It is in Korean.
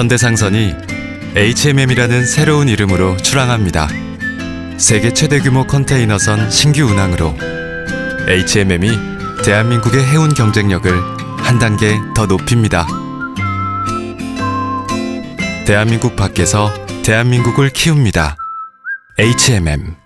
현대상선이 HMM이라는 새로운 이름으로 출항합니다. 세계 최대 규모 컨테이너선 신규 운항으로 HMM이 대한민국의 해운 경쟁력을 한 단계 더 높입니다. 대한민국 밖에서 대한민국을 키웁니다. HMM